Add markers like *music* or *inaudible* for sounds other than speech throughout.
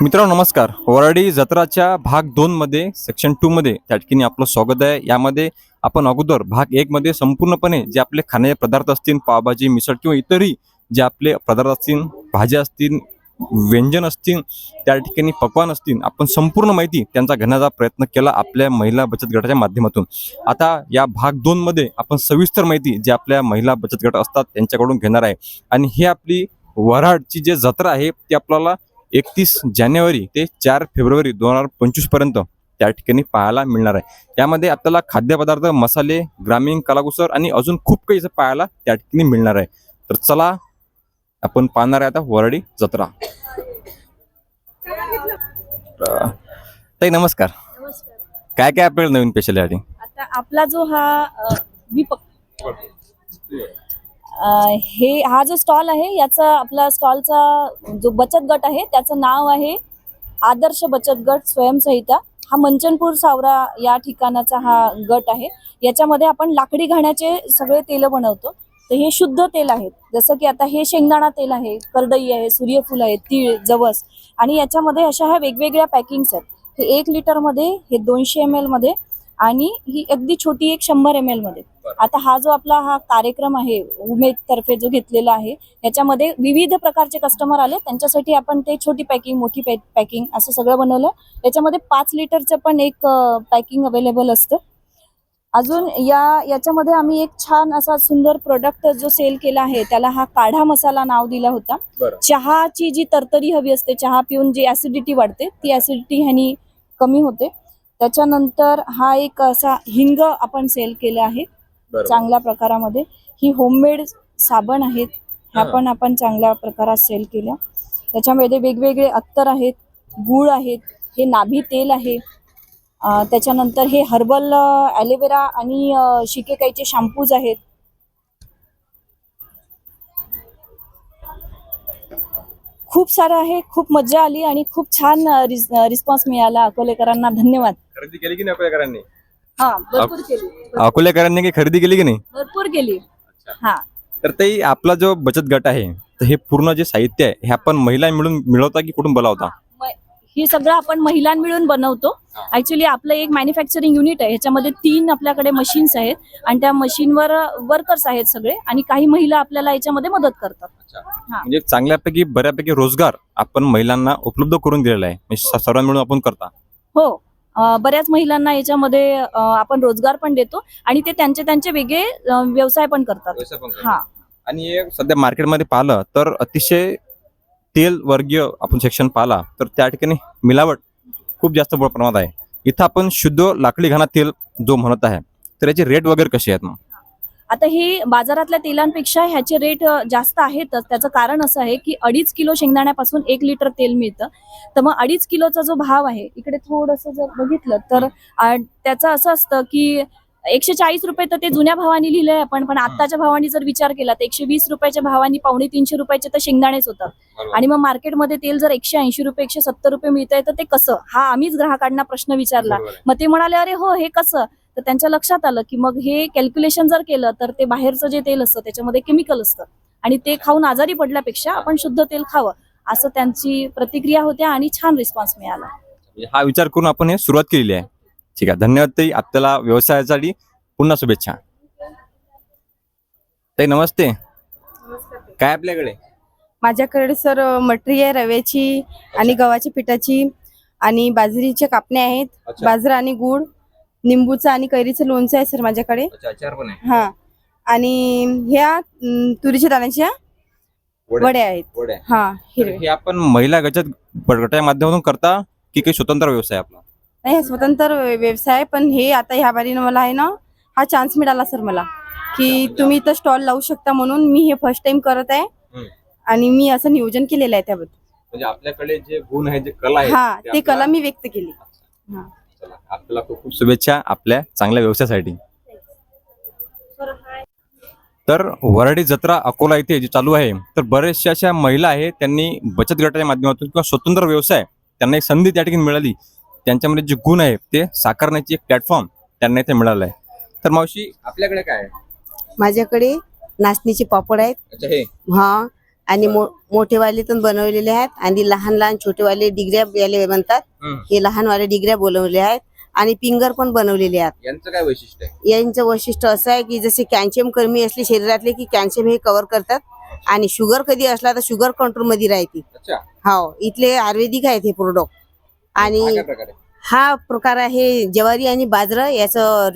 मित्रांनो नमस्कार. वराडी जत्राच्या भाग दोनमध्ये सेक्शन टूमध्ये त्या ठिकाणी आपलं स्वागत आहे. यामध्ये आपण अगोदर भाग एकमध्ये संपूर्णपणे जे आपले खाण्याचे पदार्थ असतील पावभाजी मिसळ किंवा इतरही जे आपले पदार्थ असतील भाज्या असतील व्यंजन असतील त्या ठिकाणी पकवान असतील आपण संपूर्ण माहिती त्यांचा घेण्याचा प्रयत्न केला आपल्या महिला बचत गटाच्या माध्यमातून. आता या भाग दोनमध्ये आपण सविस्तर माहिती जे आपल्या महिला बचत गट असतात त्यांच्याकडून घेणार आहे. आणि हे आपली वऱ्हाडची जे जत्रा आहे ती आपल्याला एकतीस जानेवारी ते चार फेब्रुवारी दोन हजार पंचवीसपर्यंत त्या ठिकाणी पाहायला मिळणार आहे. यामध्ये आपल्याला खाद्यपदार्थ मसाले ग्रामीण कलाकुसर आणि अजून खूप काही पाहायला त्या ठिकाणी मिळणार आहे. तर चला आपण पाहणार आहे आता वरडी जत्रा. ताई नमस्कार. काय काय आपल्याला नवीन पेशल आहे आपला जो हा हे हा जो स्टॉल आहे याचा आपला स्टॉलचा जो बचत गट आहे त्याचं नाव आहे आदर्श बचत गट स्वयंसहिता. हा मंचनपूर सावरा या ठिकाणाचा हा गट आहे. याच्यामध्ये आपण लाकडी घाण्याचे सगळे तेल बनवतो. तर हे शुद्ध तेल आहेत जसं की आता हे शेंगदाणा तेल आहे करडई आहे सूर्यफूल आहे तीळ जवस. आणि याच्यामध्ये अशा ह्या वेगवेगळ्या पॅकिंग्स आहेत. हे एक लिटरमध्ये हे दोनशे एममध्ये आणि ही अगदी छोटी एक शंभर एम एलमध्ये. आता हा जो आपला हा कार्यक्रम आहे उमेद तर्फे जो घेतलेला आहे याच्यामध्ये विविध प्रकारचे कस्टमर आले. त्यांच्यासाठी आपण ते छोटी पॅकिंग मोठी पॅकिंग असं सगळं बनवलं. याच्यामध्ये पाच लिटरचं पण एक पॅकिंग अवेलेबल असतं. अजून या याच्यामध्ये आम्ही एक छान असा सुंदर प्रोडक्ट जो सेल केला आहे त्याला हा काढा मसाला नाव दिला होता. चहाची जी तरतरी हवी असते चहा पिऊन जी ऍसिडिटी वाढते ती ऍसिडिटी ह्यानी कमी होते. त्याच्यानंतर हा एक असा हिंग आपण सेल केला आहे चांगल्या प्रकारामध्ये. ही होममेड साबण आहेत ह्या हा. पण आपण चांगल्या प्रकारात सेल केल्या. त्याच्यामध्ये वेगवेगळे अत्तर आहेत गूळ आहेत हे नाभी तेल आहे. त्याच्यानंतर हे हर्बल ॲलोवेरा आणि शिकेकाईचे शॅम्पूज आहेत. खूप सारं आहे खूप मजा आली आणि खूप छान रिस्पॉन्स मिळाला. अकोलेकरांना धन्यवाद. खरेदी केली की नाही अकोलेकरांनी? हा भरपूर केली. अकोलेकरांनी काही खरेदी केली की नाही? भरपूर केली. हा. तर ते आपला जो बचत गट आहे तर हे पूर्ण जे साहित्य आहे हे आपण महिला मिळून मिळवता की कुठून बोलावता हे सगळं आपण महिलां मिळून बनवतो. ऍक्च्युली आपलं एक मॅन्युफॅक्चरिंग युनिट आहे. ह्याच्यामध्ये तीन आपल्याकडे मशीन्स आहेत आणि त्या मशीनवर वर्कर्स आहेत सगळे आणि काही महिला आपल्याला याच्यामध्ये मदत करतात. म्हणजे चांगल्यापैकी बऱ्यापैकी रोजगार आपण महिलांना उपलब्ध करून दिलेला आहे. म्हणजे सर्वांना मिळून आपण करता. हो. बऱ्याच महिलांना याच्यामध्ये आपण रोजगार पण देतो आणि ते त्यांचे त्यांचे वेगळे व्यवसाय पण करतात. हा. आणि सध्या मार्केटमध्ये पाहिलं तर अतिशय तेल वर्गीय आपण सेक्शन पाहिला तर त्या ठिकाणी मिलावट खूप जास्त प्रमाणात आहे. इथं आपण शुद्ध लाकडी घाणा तेल जो म्हणत आहे तर याचे रेट वगैरे कसे आहेत मग? आता हे बाजारातल्या तेलांपेक्षा ह्याचे रेट जास्त आहेतच. त्याचं कारण असं आहे की अडीच किलो शेंगदाण्यापासून एक लिटर तेल मिळतं. तर मग अडीच किलोचा जो भाव आहे इकडे थोडंसं जर बघितलं तर त्याचं असं असतं की एकशे चाळीस रुपये तर ते जुन्या भावाने लिहिलंय आपण पण आत्ताच्या भावाने जर विचार केला तर एकशे वीस रुपयाच्या भावाने पावणे तीनशे रुपयाचे तर शेंगदाणेच होतात. आणि मग मार्केटमध्ये तेल जर एकशे ऐंशी रुपये एकशे सत्तर रुपये मिळतंय तर ते कसं? हा आम्हीच ग्राहकांना प्रश्न विचारला. मग ते म्हणाले अरे हो हे कसं? तर त्यांच्या लक्षात आलं की मग हे कॅल्क्युलेशन जर केलं तर ते बाहेरचं जे तेल असतं त्याच्यामध्ये केमिकल असतं. आणि ते खाऊन आजारी पडल्यापेक्षा आपण शुद्ध तेल खावं असं त्यांची प्रतिक्रिया होत्या आणि छान रिस्पॉन्स मिळाला. म्हणजे हा विचार करून आपण हे सुरुवात केलेली आहे. ठीक आहे धन्यवाद ताई. आपल्याला व्यवसायासाठी पुन्हा शुभेच्छा. ताई नमस्ते. काय आपल्याकडे? माझ्याकडे सर मटरी आहे रव्याची आणि गव्हाच्या पिठाची आणि बाजरीच्या कापण्या आहेत बाजरा आणि गुळ. निंबूचं आणि कैरीचं लोणचं आहे सर माझ्याकडे. पण आहे. हा. आणि ह्या अं, तुरीच्या दाण्याच्या वड्या. वड्या आहेत. वड्या. हा तर हिरवे हे आपण महिला गचत गटाच्या माध्यमातून करता की काही स्वतंत्र व्यवसाय आपला? नाही हा स्वतंत्र व्य- व्यवसाय पण हे आता ह्या बारीनं मला आहे ना हा चान्स मिळाला सर मला. की तुम्ही इथं स्टॉल लावू शकता म्हणून मी हे फर्स्ट टाइम करत आहे. आणि मी असं नियोजन केलेलं आहे त्याबद्दल. म्हणजे आपल्याकडे जे गुण आहे जे कला आहे हा ते कला मी व्यक्त केली. हा. आपल्याला खूप खूप शुभेच्छा आपल्या चांगल्या व्यवसायासाठी. तर वराडी जत्रा अकोला इथे जी चालू आहे तर बऱ्याचशा अशा महिला आहेत त्यांनी बचत गटाच्या माध्यमातून किंवा स्वतंत्र व्यवसाय त्यांना एक संधी त्या ठिकाणी मिळाली. त्यांच्यामध्ये जे गुण आहे ते साकारण्याची एक प्लॅटफॉर्म त्यांना इथे मिळाला आहे. तर मावशी आपल्याकडे काय आहे? माझ्याकडे नाचणीचे पापड आहेत. अच्छा हे. हा. आणि मोठेवाले पण बनवलेले आहेत आणि लहान लहान छोटेवाले डिग्र्या याले म्हणतात. हे. लहानवाले डिग्र्या बनवले आहेत आणि पिंगर पण बनवलेले आहेत. यांचं काय वैशिष्ट्य आहे? यांचं वैशिष्ट्य असं आहे की जसे कॅल्शियम कमी असले शरीरातले की कॅल्शियम हे कव्हर करतात आणि शुगर कधी असला तर शुगर कंट्रोलमध्ये राहते. हो इथले आयुर्वेदिक आहेत हे प्रोडक्ट आणि हा प्रकार आहे? ज्वारी आणि बाजरं याचं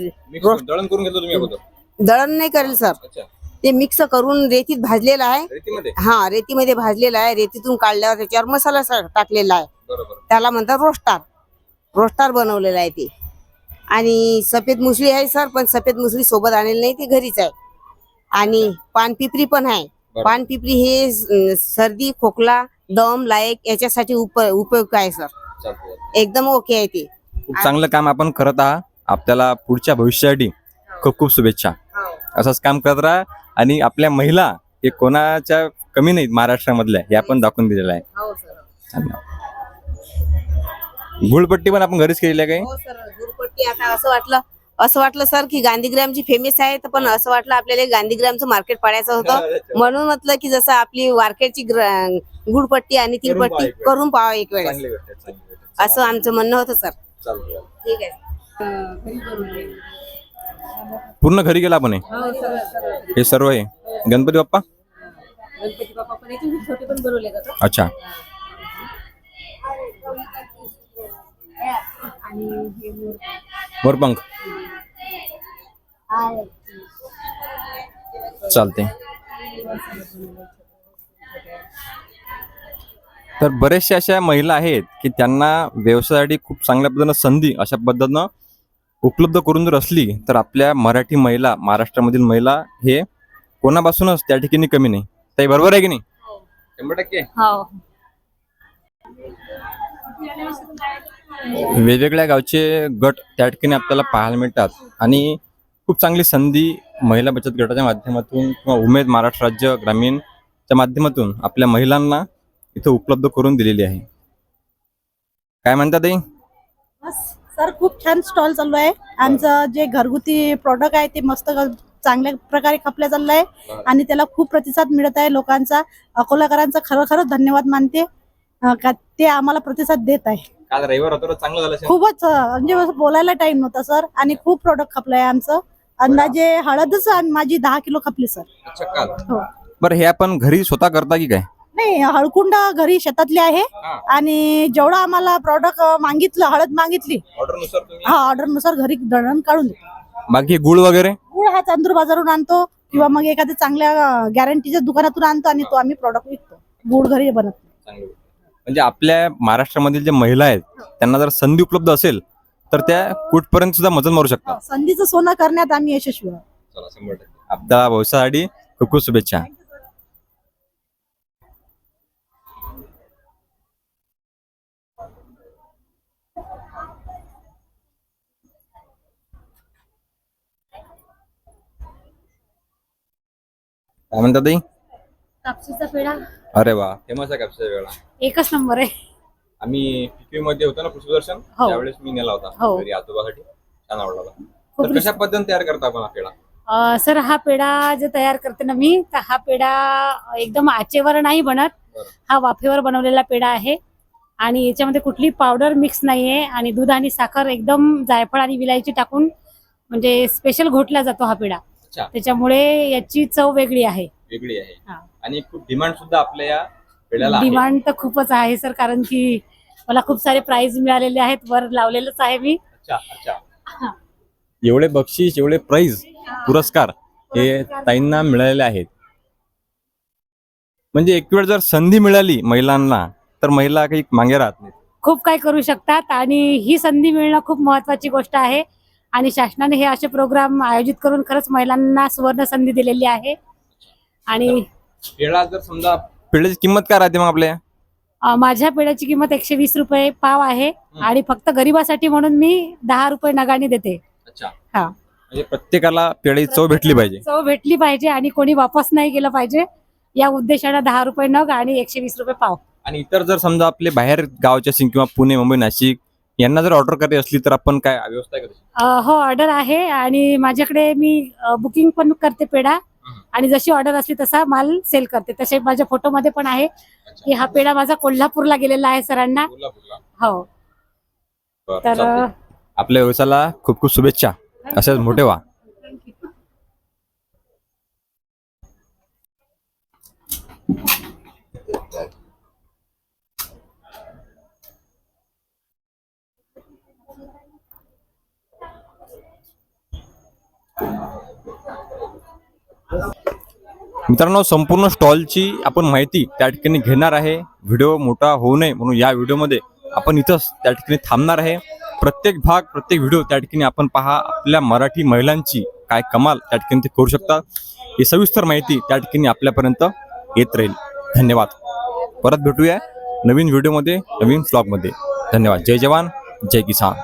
दळण करून तुम्ही दळण नाही करेल सर अच्छा. ते मिक्स करून रेतीत भाजलेलं आहे. रेतीमध्ये? हा रेतीमध्ये भाजलेलं आहे. रेतीतून काढल्यावर त्याच्यावर मसाला स- टाकलेला आहे. बरोबर. त्याला म्हणतात रोस्टार. रोस्टार बनवलेलं आहे ते. आणि सफेद मुसळी आहे सर पण सफेद मुसळी सोबत आणलेली नाही ती घरीच आहे. आणि पानपिपरी पण आहे. पानपिपरी हे अं, सर्दी खोकला दम लायक याच्यासाठी उप उपयोग आहे सर. चालतंय. एकदम ओके आहे ते. खूप चांगलं काम आपण करत आहात. आपल्याला पुढच्या भविष्यासाठी खूप खूप शुभेच्छा. असंच काम करत राहा. आणि आपल्या महिला हे कोणाच्या कमी नाहीत महाराष्ट्रामधल्या हे आपण दाखवून दिलेलं आहे. गुळपट्टी पण आपण घरीच केलेली आहे काही? हो सर. गुरुपट्टी आता असं वाटलं असं वाटलं सर की गांधीग्रामची फेमस आहे तर पण असं वाटलं आपल्याला गांधीग्रामचं मार्केट पाडायचं होतं. *laughs* म्हणून म्हटलं की जसं आपली ग्र- गुळपट्टी आणि करून पहा तिळपट्टी एक वेळेस. करून पाहावं एक वेळेस. असं आमचं म्हणणं होतं सर. ठीक आहे. पूर्ण घरी गेला आपण हे? हे सर्व आहे गणपती बाप्पा? गणपती बाप्पा पण याचे छोटे पण बनवले जातात. अच्छा. मोरपंख? चालते. तर बरेचशा अशा महिला आहेत की त्यांना व्यवसायासाठी खूप चांगल्या पद्धतीनं संधी अशा पद्धतीनं उपलब्ध करून जर असली तर आपल्या मराठी महिला महाराष्ट्रामधील महिला हे कोणापासूनच त्या ठिकाणी कमी नाही. ताई बरोबर आहे की नाही? शंभर टक्के. हो. वेगवेगळ्या गावचे गट त्या ठिकाणी आपल्याला पाहायला मिळतात. आणि खूप चांगली संधी महिला बचत गटाच्या माध्यमातून किंवा उमेद महाराष्ट्र राज्य ग्रामीणच्या माध्यमातून आपल्या महिलांना इथं उपलब्ध करून दिलेली आहे. काय म्हणतात ताई? बस. सर खूप छान स्टॉल चालू आहे. आमचं जे घरगुती प्रोडक्ट आहे ते मस्त चांगल्या प्रकारे खपल्या चाललं आहे आणि त्याला खूप प्रतिसाद मिळत आहे लोकांचा. अकोलाकरांचा खरं खरंच धन्यवाद मानते. का ते आम्हाला प्रतिसाद देत आहे. काल रविवार होतं तर चांगलं झालं असेल. खूपच म्हणजे बोलायला टाइम नव्हता सर. आणि खूप प्रोडक्ट खपलंय आमचं. अंदाजे हळदच माझी दहा किलो खपली सर. हो. बरं हे आपण घरी स्वतः करता की काय? नाही हळकुंड घरी शेतातली आहे. हा. आणि जेवढं आम्हाला प्रॉडक्ट मागितलं हळद मागितली ऑर्डरनुसार तुम्ही हा ऑर्डरनुसार घरी दळण काढून देतो. बाकी गुळ वगैरे? गुळ हा चांदूर बाजारून आणतो किंवा मग एखाद्या चांगल्या गॅरंटीच्या दुकानातून आणतो आणि तो आम्ही प्रॉडक्ट विकतो. गुळ घरी बनत नाही. चांगली. गोष्ट. म्हणजे आपल्या महाराष्ट्रामधील जे महिला आहेत त्यांना जर संधी उपलब्ध असेल तर त्या कुठपर्यंत सुद्धा मदत मारू शकतात. संधीचं सोनं करण्यात आम्ही यशस्वी आहोत. चला शंभर टक्के. आपल्या व्यवसायासाठी खूप खूप शुभेच्छा. काय म्हणतात ताई? कापसाचा पेढा. अरे वा फेमस आहे कापसाच्या वेळा एकच नंबर आहे. आम्ही पिकवी मध्ये होतो ना पुष्पदर्शन हो. त्यावेळेस मी नेला होता हो. घरी आजोबासाठी. छान आवडला होता. खूप तर कशा पद्धतीने तयार करता आपण हा पेढा? अं, सर हा पेढा जे तयार करते ना मी तर हा पेढा एकदम आचेवर नाही बनत. बरं. हा वाफेवर बनवलेला पेढा आहे. आणि याच्यामध्ये कुठली पावडर मिक्स नाहीये आणि दूध आणि साखर एकदम जायफळ आणि विलायची टाकून म्हणजे स्पेशल घोटला जातो हा पेढा. अच्छा. त्याच्यामुळे याची चव वेगळी आहे. वेगळी आहे. हा. आणि खूप डिमांड सुद्धा आपल्या या पेढ्याला आहे. डिमांड तर खूपच आहे सर कारण की मला खूप सारे प्राइज मिळालेले आहेत. वर लावलेलंच आहे मी. अच्छा अच्छा. एवढे बक्षीस एवढे प्राइज पुरस्कार हे ताईंना मिळालेले आहेत. म्हणजे एक वेळ जर संधी मिळाली महिलांना तर महिला काही मागे राहत नाही खूप काही करू शकतात आणि ही संधी मिळणं खूप महत्वाची गोष्ट आहे. आणि शासनाने हे असे प्रोग्राम आयोजित करून खरंच महिलांना सुवर्ण संधी दिलेली आहे. आणि पेढा जर समजा पेढ्याची किंमत काय राहते मग आपल्या? अं, माझ्या पेढ्याची किंमत एकशे वीस रुपये पाव आहे आणि फक्त गरिबासाठी म्हणून मी दहा रुपये नगाने देते. अच्छा. हा. म्हणजे प्रत्येकाला पेढ्याची चव भेटली पाहिजे. चव भेटली पाहिजे आणि कोणी वापस नाही गेलं पाहिजे या उद्देशाने दहा रुपये नग आणि एकशे वीस रुपये पाव. आणि इतर जर समजा आपले बाहेर गावचे असतील किंवा पुणे मुंबई नाशिक यांना जर ऑर्डर करायची असली तर आपण काय व्यवस्था आहे का त्याची? अ, हो ऑर्डर आहे आणि माझ्याकडे मी बुकिंग पण करते पेढा. आणि जशी ऑर्डर असली तसा माल सेल करते. तसे माझ्या फोटोमध्ये पण आहे की हा पेढा माझा कोल्हापूरला गेलेला आहे सरांना. हो. तर चालतंय. आपल्या व्यवसायाला खूप खूप शुभेच्छा. असेच मोठे व्हा. मित्रांनो संपूर्ण स्टॉलची आपण माहिती त्या ठिकाणी घेणार आहे. व्हिडिओ मोठा होऊ नये म्हणून या व्हिडिओमध्ये आपण इथंच त्या ठिकाणी थांबणार आहे. प्रत्येक भाग प्रत्येक व्हिडिओ त्या ठिकाणी आपण पहा. आपल्या मराठी महिलांची काय कमाल त्या ठिकाणी ते करू शकतात. ही सविस्तर माहिती त्या ठिकाणी आपल्यापर्यंत येत राहील. धन्यवाद. परत भेटूया नवीन व्हिडिओमध्ये नवीन ब्लॉगमध्ये धन्यवाद. जय जवान जय किसान.